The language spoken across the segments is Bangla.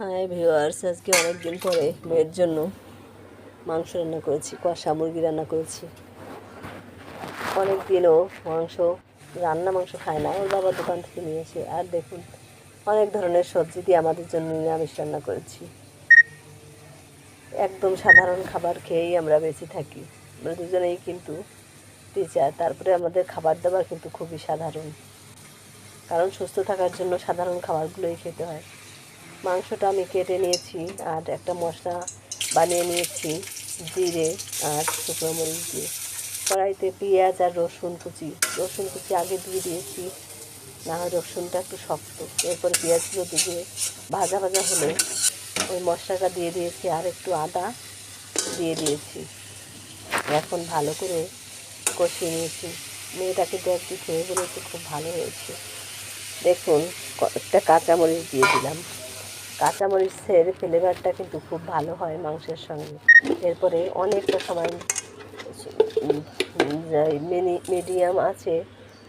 হাই ভিউয়ার্স আজকে অনেক দিন পরে মেয়ের জন্য মাংস রান্না করেছি, কষা মুরগি রান্না করেছি। অনেক দিনও মাংস, রান্না মাংস খায় না, ওর বাবা দোকান থেকে নিয়ে এসে, আর দেখুন, অনেক ধরনের সবজি দিয়ে আমাদের জন্য নিরামিষ রান্না করেছি। একদম সাধারণ খাবার খেয়েই আমরা বেঁচে থাকি। আমরা দুজনেই কিন্তু টিচার তারপরে আমাদের খাবার দাবার কিন্তু খুবই সাধারণ। কারণ সুস্থ থাকার জন্য সাধারণ খাবারগুলোই খেতে হয়। মাংসটা আমি কেটে নিয়েছি আর একটা মশলা বানিয়ে নিয়েছি, জিরে আর শুকনো মরিচ দিয়ে। কড়াইতে পেঁয়াজ আর রসুন কুচি। রসুন কুচি আগে দিয়ে দিয়েছি, না হয় রসুনটা একটু শক্ত। এরপর পেঁয়াজগুলো দিয়ে ভাজা ভাজা হলে ওই মশলাটা দিয়ে দিয়েছি আর একটু আদা দিয়ে দিয়েছি। এখন ভালো করে কষিয়ে নিয়েছি। মেয়েটাকে একটু খেয়ে বলেছে, খুব ভালো হয়েছে। দেখুন একটা কাঁচামরিচ দিয়ে দিলাম। কাঁচামরিচের ফ্লেভারটা কিন্তু খুব ভালো হয় মাংসের সঙ্গে। এরপরে অনেকটা সময় মিডিয়াম আছে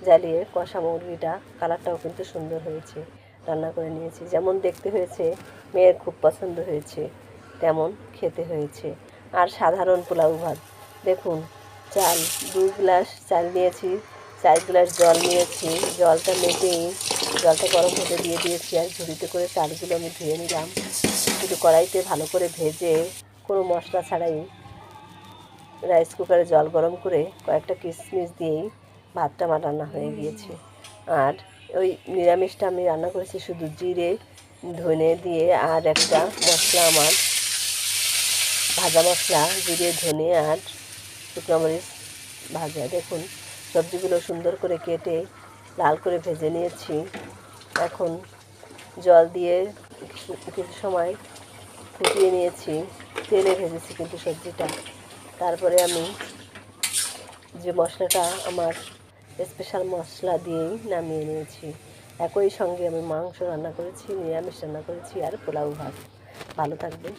জ্বালিয়ে কষা মুরগিটা, কালারটাও কিন্তু সুন্দর হয়েছে। রান্না করে নিয়েছি। যেমন দেখতে হয়েছে, মেয়ের খুব পছন্দ হয়েছে, তেমন খেতে হয়েছে। আর সাধারণ পোলাও ভাত। দেখুন, চাল দু গ্লাস চাল নিয়েছি, চার গ্লাস জল নিয়েছি, জলটা মেটেই জলটা গরম হতে দিয়ে দিয়েছি আর ঝুড়িতে করে চালগুলো আমি ধুয়ে নিলাম। একটু কড়াইতে ভালো করে ভেজে কোনো মশলা ছাড়াই রাইস কুকারে জল গরম করে কয়েকটা কিশমিশ দিয়েই ভাতটা আমার রান্না হয়ে গিয়েছে। আর ওই নিরামিষটা আমি রান্না করেছি শুধু জিরে, ধনে দিয়ে আর একটা মশলা আমার, ভাজা মশলা, জিরে, ধনে আর শুকনো মরিচ ভাজা। দেখুন, সবজিগুলো সুন্দর করে কেটে লাল করে ভেজে নিয়েছি। এখন জল দিয়ে কিছু সময় ফুটিয়ে নিয়েছি। তেলে ভেজেছি কিন্তু সবজিটা। তারপরে আমি যে মশলাটা আমার স্পেশাল মশলা দিয়েই নামিয়ে নিয়েছি। একই সঙ্গে আমি মাংস রান্না করেছি, নিরামিষ রান্না করেছি আর পোলাও ভাত। ভালো থাকবে